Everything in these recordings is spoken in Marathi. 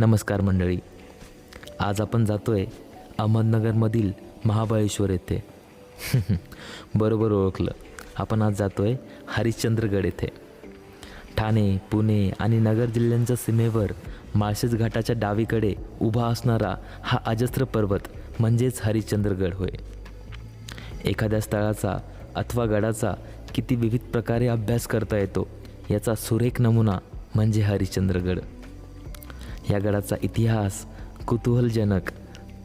नमस्कार मंडळी. आज आपण जातो आहे अहमदनगरमधील महाबळेश्वर येथे. बरोबर ओळखलं. आपण आज जातो आहे हरिश्चंद्रगड येथे. ठाणे पुणे आणि नगर जिल्ह्यांच्या सीमेवर माळशेज घाटाच्या डावीकडे उभा असणारा हा अजस्त्र पर्वत म्हणजेच हरिश्चंद्रगड होय. एखाद्या स्थळाचा अथवा गडाचा किती विविध प्रकारे अभ्यास करता येतो याचा सुरेख नमुना म्हणजे हरिश्चंद्रगड. या गडाचा इतिहास कुतूहलजनक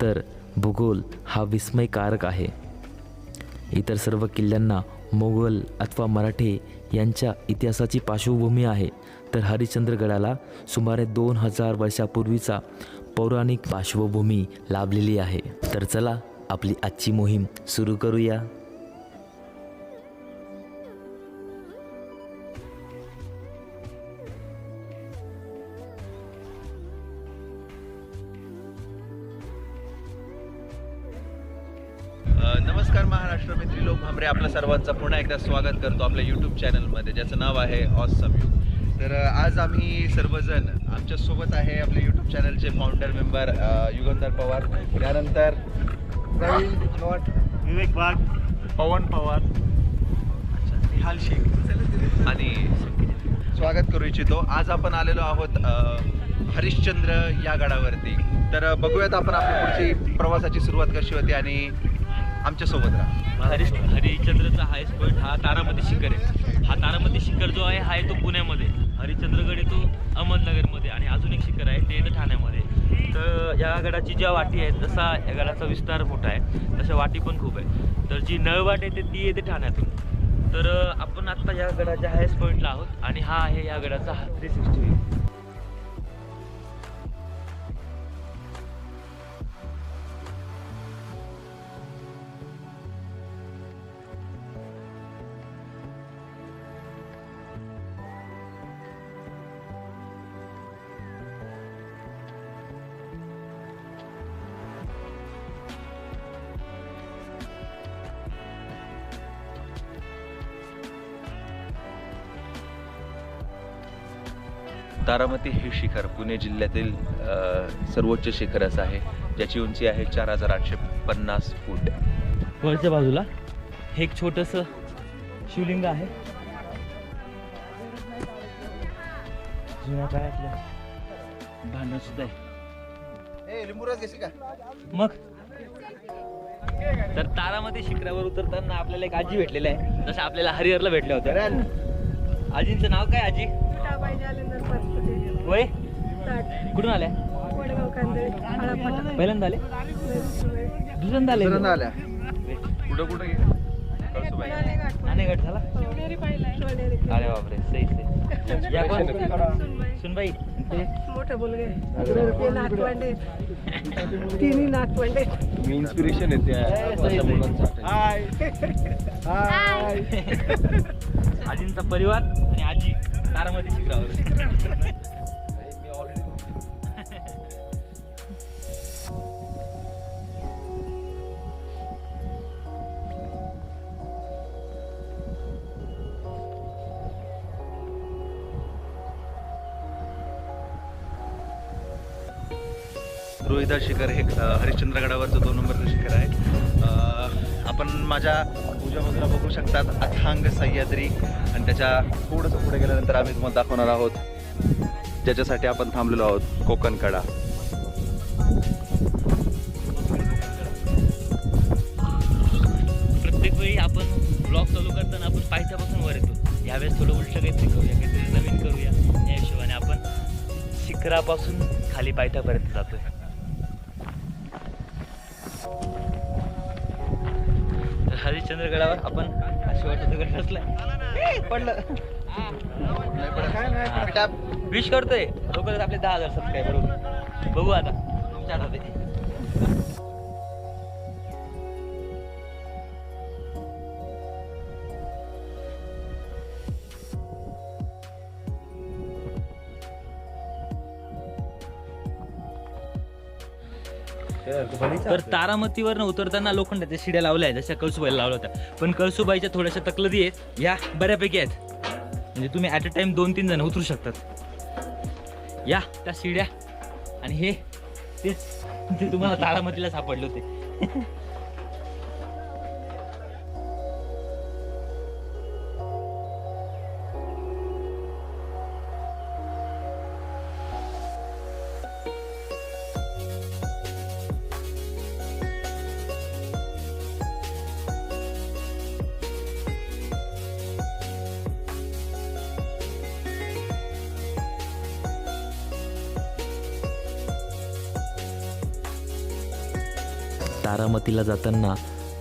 तर भूगोल हा विस्मयकारक आहे. इतर सर्व किल्ल्यांना मोगल अथवा मराठे यांच्या इतिहासाची पार्श्वभूमी आहे तर हरिश्चंद्रगडाला सुमारे दोन हजार वर्षापूर्वीचा पौराणिक पार्श्वभूमी लाभलेली आहे. तर चला आपली आजची मोहीम सुरू करूया. करतो आपल्या यूट्यूब चॅनलमध्ये ज्याचं नाव आहे ऑसम यू तर आज आम्ही सर्वजण आमच्यासोबत आहे आपले यूट्यूब चॅनलचे फाउंडर मेंबर युगंधर पवार. त्यानंतर प्रवीण भट विवेक वाघ पवन पवार. निहाल शेख. आणि स्वागत करू इच्छितो. आज आपण आलेलो आहोत हरिश्चंद्र या गडावरती. तर बघूयात आपण आपली पुढची प्रवासाची सुरुवात कशी होती आणि आमच्यासोबत राहा. हरिश्चंद्रचा हायस्ट पॉईंट हा तारामती शिखर आहे. हा तारामती शिखर जो आहे हा येतो पुण्यामध्ये. हरिश्चंद्रगड येतो अहमदनगरमध्ये आणि अजून एक शिखर आहे ते येतं ठाण्यामध्ये. तर या गडाची ज्या वाटी आहेत जसा या गडाचा विस्तार मोठा आहे तशा वाटी पण खूप आहे तर जी नळवाट येते ती येते ठाण्यातून. तर आपण आत्ता या गडाच्या हायस्ट पॉईंटला आहोत आणि हा आहे या गडाचा थ्री सिक्स्टी तारामती हे शिखर पुणे जिल्ह्यातील सर्वोच्च शिखर असं आहे. ज्याची उंची आहे चार हजार आठशे पन्नास फूट. वरच्या बाजूला हे एक छोटस शिवलिंग आहे. जुन्या काळातलं भांडण सुद्धा आहे. मग? तर तारामध्ये शिखरावर उतरताना आपल्याला एक आजी भेटलेल्या आहे जसं आपल्याला हरिहरला भेटल्या होत्या. आजींचं नाव काय आजी? वय? कुठून आल्या? पहिल्यांदा आले? दुसऱ्यांदा आले. आल्या. कुठं कुठं कळसुबाई. नाणेगड झाला? अरे बापरे सही सही या कोण? सुनबाई. ते मोठे मुलगे ते नातवंडे तिन्ही नातवंडे मी इन्स्पिरेशन येते सही, सही. हाय हाय आजींचा परिवार आणि आजी तारामध्ये शिकरावर रोहिदा शिखर हे हरिश्चंद्रगडावरचं दोन नंबरचं शिखर आहे. आपण माझ्या उजव्या बाजूला बघू शकतात अथांग सह्याद्री आणि त्याच्या थोडंसं पुढे गेल्यानंतर आम्ही तुम्हाला दाखवणार आहोत. ज्याच्यासाठी आपण थांबलेलो आहोत कोकण कडा प्रत्येक वेळी आपण ब्लॉग चालू करताना आपण पायथ्यापासून वर येतो. यावेळेस थोडं उलट काहीतरी करूया काहीतरी नवीन करूया. या हिशोबाने आपण शिखरापासून खाली पायथ्यापर्यंत जातोय. ठसलाय पडलं. विश करतोय. लवकरच आपले दहा हजार सबस्क्रायबर बघू आता. तुमच्या हातात तर तारामतीवर उतरताना लोखंडाच्या शिड्या लावल्या आहेत जशा कळसुबाईला लावल्या होत्या. पण कळसुबाईच्या थोड्याशा तकलदी आहेत या बऱ्यापैकी आहेत. म्हणजे तुम्ही ॲट अ टाइम दोन तीन जण उतरू शकतात. या त्या शिड्या. आणि हे तेच ते तुम्हाला तारामतीला सापडले होते. तारामतीला जाताना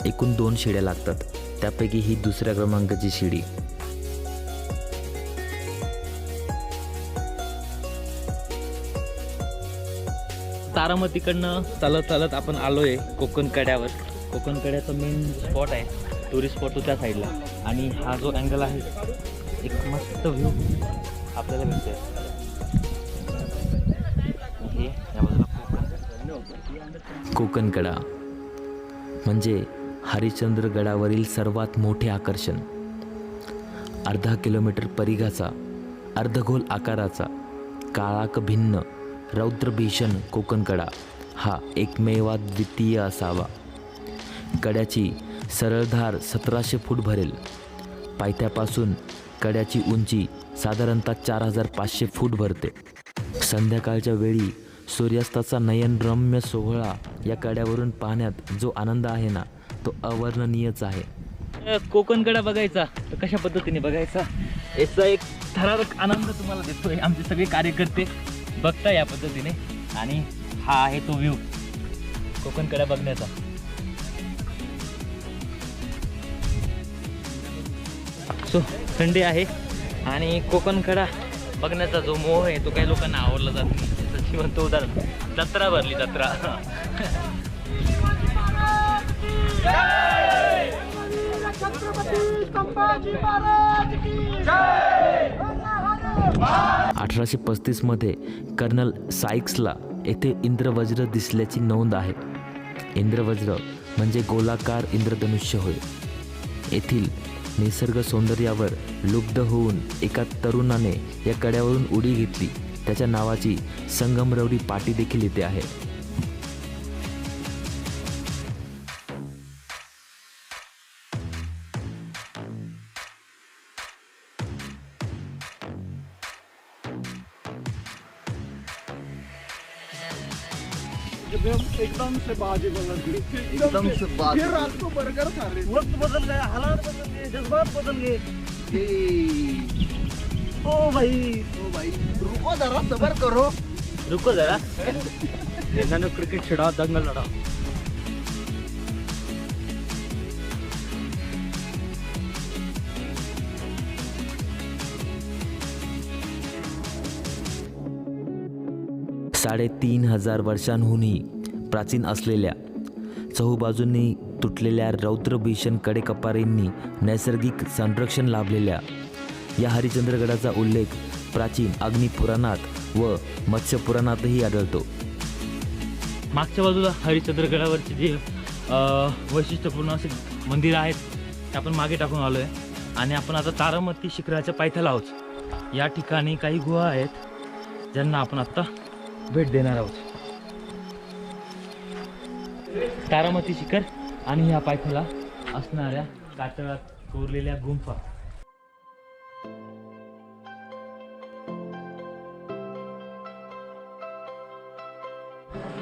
एकूण दोन शिड्या लागतात. त्यापैकी ही दुसऱ्या क्रमांकाची शिडी. तारामतीकडनं चालत चालत आपण आलोय कोकण कड्यावर. कोकण कड्याचा मेन स्पॉट आहे. टुरिस्ट स्पॉट तो त्या साईडला. आणि हा जो अँगल आहे एक मस्त व्ह्यू आपल्याला कोकण. कोकणकडा म्हणजे हरिश्चंद्रगडावरील सर्वात मोठे आकर्षण. अर्धा किलोमीटर परिघाचा अर्धगोल आकाराचा काळाक भिन्न रौद्रभीषण कोकणकडा हा एकमेवा द्वितीय असावा. कड्याची सरळधार सतराशे फूट भरेल. पायथ्यापासून कड्याची उंची साधारणतः चार हजार पाचशे फूट भरते. संध्याकाळच्या वेळी सूर्यास्ताचा नयनरम्य सोहळा या कड्यावरून पाहण्यात जो आनंद आहे ना तो अवर्णनीयच आहे. कोकण कोकणकडा बघायचा तर कशा पद्धतीने बघायचा? याचा एक थरारक आनंद तुम्हाला देतोय आमचे सगळे कार्यकर्ते बघता या पद्धतीने. आणि हा आहे तो व्ह्यू कोकणकडा बघण्याचा. सो थंडी आहे. आणि कोकणकडा बघण्याचा जो मोह आहे तो काही लोकांना आवडला जात नाही. म्हणतो उदाहरण. जत्रा भरली जत्रा. अठराशे पस्तीसमध्ये कर्नल सायक्सला येथे इंद्रवज्र दिसल्याची नोंद आहे. इंद्रवज्र म्हणजे गोलाकार इंद्रधनुष्य होय. येथील निसर्ग सौंदर्यावर लुब्ध होऊन एका तरुणाने या कड्यावरून उडी घेतली. त्याच्या नावाची संगमरवरी पाटी देखील इथे आहे. एकदम से बाजी बदल गई एकदम से बाजी। फिर रात को बर्गर खा रहे वक्त बदल गया हालात बदल गए जज्बात बदल गए। ओ भाई। ओ भाई रुको जरा सबर करो। रुको जरा। इन्होंने क्रिकेट छिड़ा दंगल लड़ा। साडेतीन हज़ार वर्षांहूनही प्राचीन असलेल्या चहूबाजूंनी तुटलेल्या रौद्रभीषण कडेकपारींनी नैसर्गिक संरक्षण लाभलेल्या या हरिश्चंद्रगडाचा उल्लेख प्राचीन अग्निपुराणात व मत्स्यपुराणातही आढळतो. मागच्या बाजूला हरिश्चंद्रगडावरचे जे वैशिष्ट्यपूर्ण असे मंदिरं आहेत ते आपण मागे टाकून आलो आहे आणि आपण आता तारामती शिखराच्या पायथ्याला आहोत. या ठिकाणी काही गुहा आहेत ज्यांना आपण आत्ता भेट देणार आहोत. तारामती शिखर आणि ह्या पायथ्याला असणाऱ्या कातळात कोरलेल्या गुंफा.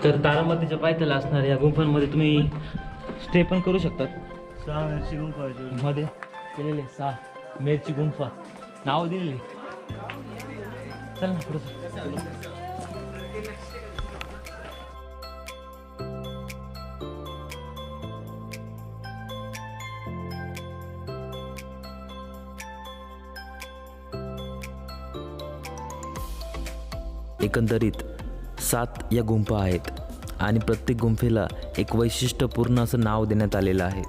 तर तारामतीच्या पायथ्याला असणाऱ्या या गुंफांमध्ये तुम्ही स्टे पण करू शकतात. सहा मिरची गुंफा आहे जो. मध्ये केलेले सहा मेरची गुंफा. नाव दिलेले. चल ना पुढं. एकंदरीत सात या गुंफा आहेत आणि प्रत्येक गुंफेला एक वैशिष्ट्यपूर्ण असं नाव देण्यात आलेलं आहे.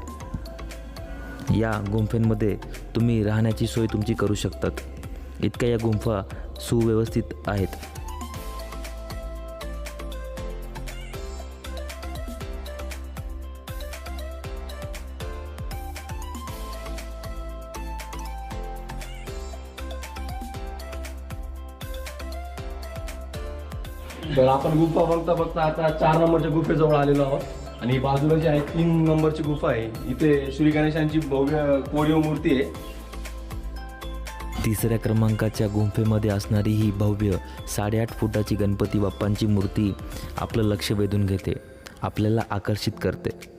या गुंफेंमध्ये तुम्ही राहण्याची सोय तुमची करू शकतात. इतक्या या गुंफा सुव्यवस्थित आहेत. आपण गुफा बघता बघता आता चार नंबरच्या गुफेजवळ आलेलो आहोत. आणि बाजूला जी आहे तीन नंबरची गुफा आहे. इथे श्री गणेशांची भव्य कोरीव मूर्ती आहे. तिसऱ्या क्रमांकाच्या गुंफेमध्ये असणारी ही भव्य साडेआठ फुटाची गणपती बाप्पांची मूर्ती आपलं लक्ष वेधून घेते. आपल्याला आकर्षित करते.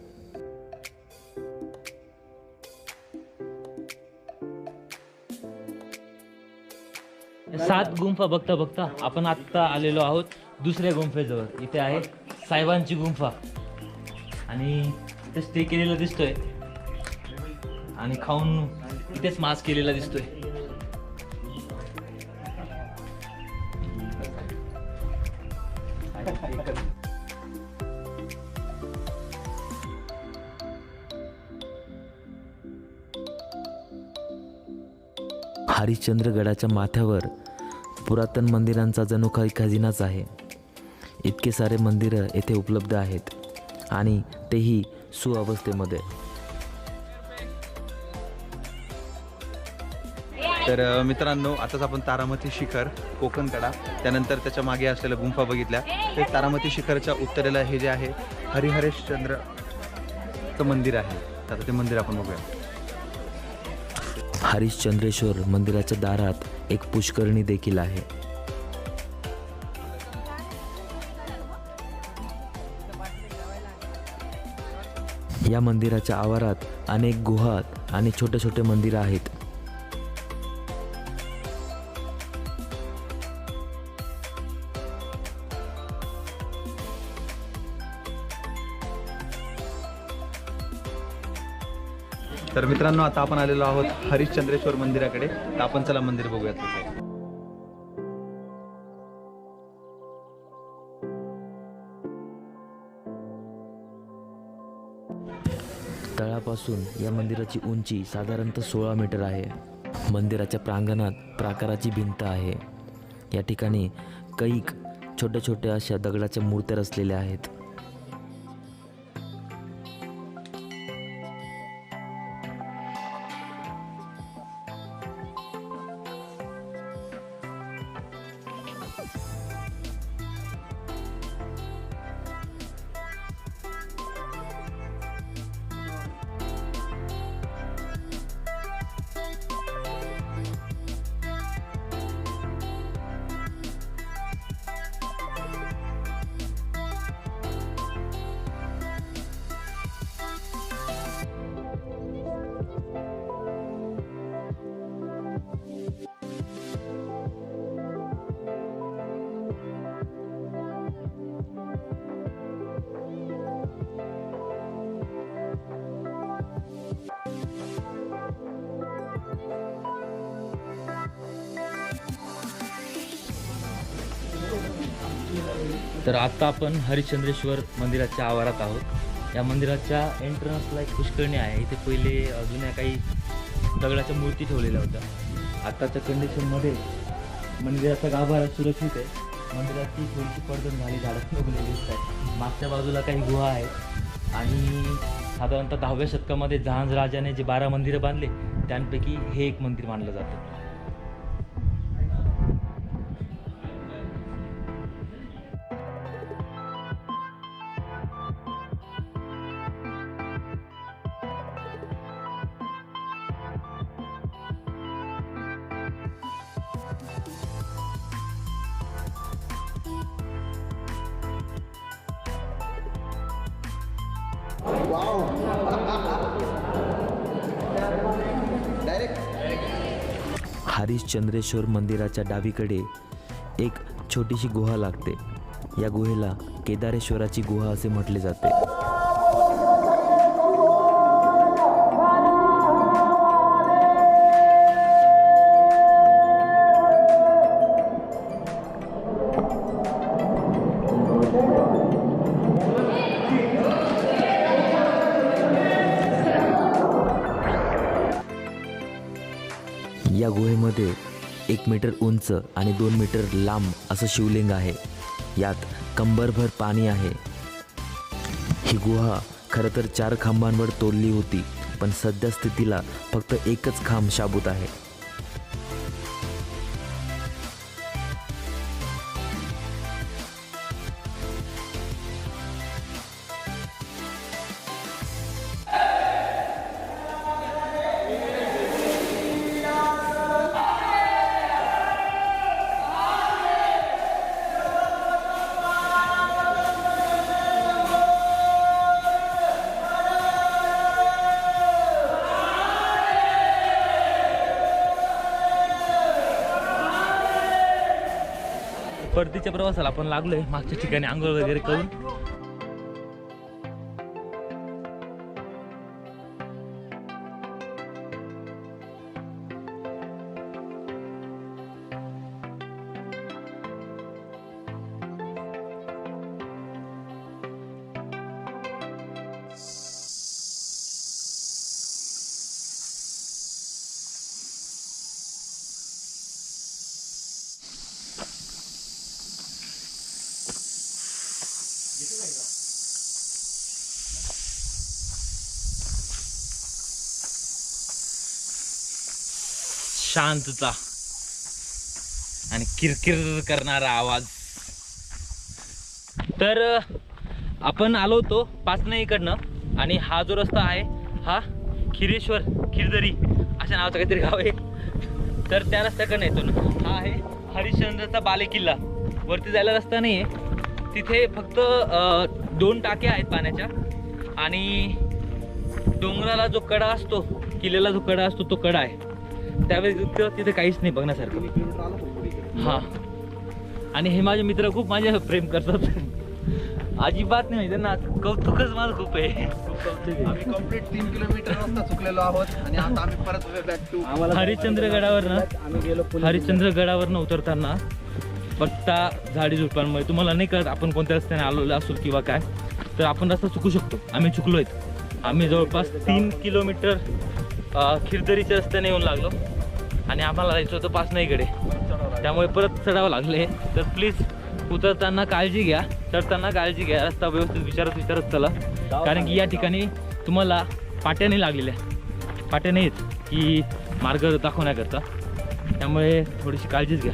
सात गुंफा बघता बघता आपण आत्ता आलेलो आहोत. दुसऱ्या गुंफेजवळ. इथे आहे साहेबांची गुंफा. आणि इथे स्टे केलेला दिसतोय. आणि खाऊन इथेच मास केलेला दिसतोय. हरिश्चंद्रगडाच्या माथ्यावर पुरातन मंदिरांचा जणू काही खजिनाच आहे. इतके सारे मंदिरं येथे उपलब्ध आहेत आणि तेही सुअवस्थेमध्ये तर मित्रांनो आताच आपण तारामती शिखर कोकणकडा. त्यानंतर त्याच्यामागे असलेल्या गुंफा बघितल्या. ते तारामती शिखरच्या उत्तरेला हे जे आहे हरिहरेश्चंद्रचं मंदिर आहे. तर आता ते मंदिर आपण बघूया. हरिश्चंद्रेश्वर मंदिराच्या दारात एक पुष्करणी देखील आहे. या मंदिराच्या आवारात अनेक गुहात आणि छोटे छोटे मंदिरं आहेत. तर मित्रांनो आता आपण आलेलो आहोत हरिश्चंद्रेश्वर मंदिराकडे. तर आपण चला मंदिर बघूयात. असून या मंदिराची उंची साधारणतः सोळा मीटर आहे. मंदिराच्या प्रांगणात प्राकाराची भिंत आहे. या ठिकाणी कैक छोट्या छोट्या अशा दगडाच्या मूर्त्या रचलेल्या आहेत. तर आता आपण हरिश्चंद्रेश्वर मंदिराच्या आवारात आहोत. या मंदिराच्या एंट्रन्सला एक पुष्कळणी आहे. इथे पहिले जुन्या काही दगडाच्या मूर्ती ठेवलेल्या होत्या. आत्ताच्या कंडिशनमध्ये मंदिराचा गाभारा सुरक्षित आहे. मंदिराची थोडीशी पडदण झाली झाडं उगलेली दिसतात मागच्या बाजूला काही गुहा आहेत. आणि साधारणतः दहाव्या शतकामध्ये जहाज राजाने जे बारा मंदिरं बांधले त्यांपैकी हे एक मंदिर मानलं जातं. हरिश्चंद्रेश्वर मंदिराच्या डावीकडे एक छोटीशी गुहा लागते. या गुहेला केदारेश्वराची गुहा असे म्हटले जाते. एक मीटर उंच आणि दोन मीटर लांब असं शिवलिंग आहे. यात कंबरभर पाणी आहे. ही गुहा खरं तर चार खांबांवर तोडली होती पण सध्या स्थितीला फक्त एकच खांब शाबूत आहे. परतीच्या प्रवासाला आपण लागलोय. मागच्या ठिकाणी आंघोळ वगैरे करून. शांतता आणि किरकिर करणारा आवाज. तर आपण आलो होतो पाचना इकडनं आणि हा जो रस्ता आहे हा खिरेश्वर खिरदरी अशा नावाचं काहीतरी गाव आहे. तर त्या रस्त्याकडनं येतो ना. हा आहे हरिश्चंद्रचा बाले किल्ला वरती जायला रस्ता नाही आहे तिथे फक्त दोन टाक्या आहेत पाण्याच्या आणि डोंगराला जो कडा असतो किल्ल्याला जो कडा असतो तो कडा आहे. त्या व्यतिरिक्त तिथे काहीच नाही बघण्यासारखं. हा. आणि हे माझे मित्र खूप माझे प्रेम करतात. अजिबात नाही माहिती ना कौतुकच माझं खूप आहे. आम्ही कंप्लीट तीन किलोमीटर रस्ता चुकलेलो आहोत आणि आता आम्ही परत बॅक टू हरिश्चंद्र गडावरनं हरिश्चंद्र गडावरनं उतरताना पट्टा झाडी झुडपांमुळे. तुम्हाला नाही कळत आपण कोणत्या रस्त्याने आलेलो असू किंवा काय. तर आपण रस्ता चुकू शकतो. आम्ही चुकलो आहेत आम्ही जवळपास तीन किलोमीटर खिरदरीच्या रस्त्याने येऊन लागलो. आणि आम्हाला जायचं होतं पाचनाईकडे त्यामुळे परत चढावं लागले. तर प्लीज उतरताना काळजी घ्या. चढताना काळजी घ्या. रस्ता व्यवस्थित विचारत विचारत चला. कारण की या ठिकाणी तुम्हाला पाट्या नाही लागलेल्या पाट्या नाहीत की मार्ग दाखवण्याकरता. त्यामुळे थोडीशी काळजीच घ्या.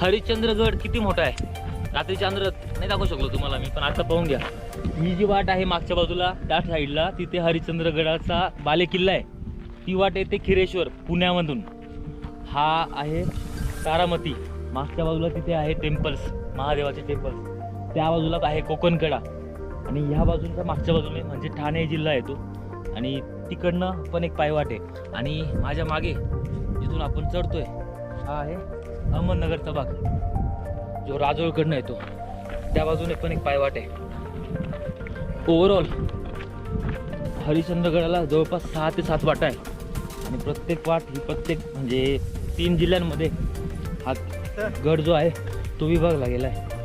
हरिश्चंद्रगड किती मोठा आहे? रात्री चांद्र नाही दाखवू शकलो तुम्हाला मी पण आता पाहून घ्या. ही जी वाट आहे मागच्या बाजूला त्या साईडला तिथे हरिश्चंद्रगडाचा बालेकिल्ला आहे. ती वाट येते खिरेश्वर पुण्यामधून. हा आहे तारामती. मागच्या बाजूला तिथे आहे टेम्पल्स महादेवाचे टेम्पल्स. त्या बाजूला आहे कोकणकडा. आणि ह्या बाजूला मागच्या बाजूने म्हणजे ठाणे जिल्हा येतो. आणि तिकडनं पण एक पायवाट आहे. आणि माझ्या मागे जिथून आपण चढतोय हा आहे अहमदनगरचा भाग जो राजोळकडनं येतो. त्या बाजूने पण एक पायवाट आहे. ओव्हरऑल हरिश्चंद्रगडाला जवळपास सहा ते सात वाटा आहे. आणि प्रत्येक वाट ही प्रत्येक म्हणजे तीन जिल्ह्यांमध्ये हा गड जो आहे तो विभागला गेला आहे.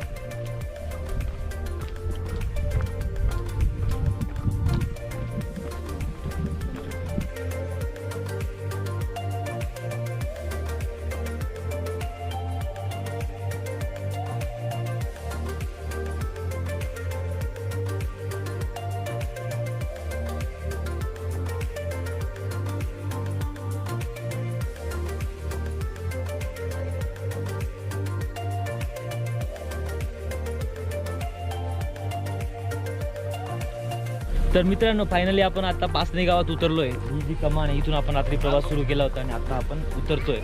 तर मित्रांनो फायनली आपण आता पाचने गावात उतरलोय. ही जी कमान आहे इथून आपण रात्री प्रवास सुरू केला होता आणि आता आपण उतरतोय.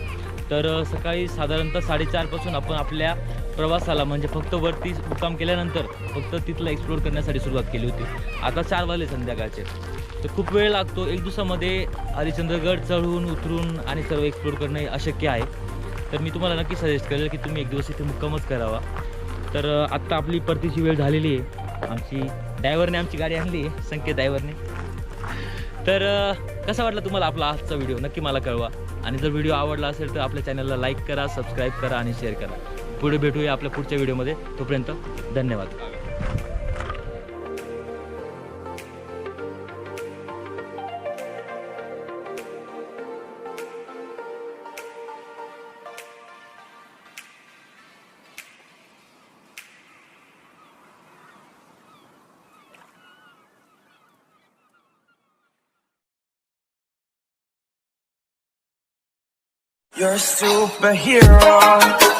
तर सकाळी साधारणतः साडेचारपासून आपण आपल्या प्रवासाला म्हणजे फक्त वरती मुक्काम केल्यानंतर फक्त तिथला एक्सप्लोर करण्यासाठी सुरुवात केली होती. आता चार वाजले संध्याकाळचे. तर खूप वेळ लागतो. एक दिवसामध्ये हरिश्चंद्रगड चढून उतरून आणि सर्व एक्सप्लोर करणं अशक्य आहे. तर मी तुम्हाला नक्की सजेस्ट करेल की तुम्ही एक दिवस इथे मुक्कामच करावा. तर आत्ता आपली परतीची वेळ झालेली आहे. आमची ड्रायव्हरने आमची गाडी आणली संकेत ड्रायव्हरने. तर कसा वाटला तुम्हाला आपला आजचा व्हिडिओ? नक्की मला कळवा. आणि जर व्हिडिओ आवडला असेल तर आपल्या चॅनलला लाईक करा सबस्क्राईब करा आणि शेअर करा. पुढे भेटूया आपल्या पुढच्या व्हिडिओमध्ये. तोपर्यंत धन्यवाद. You're a superhero.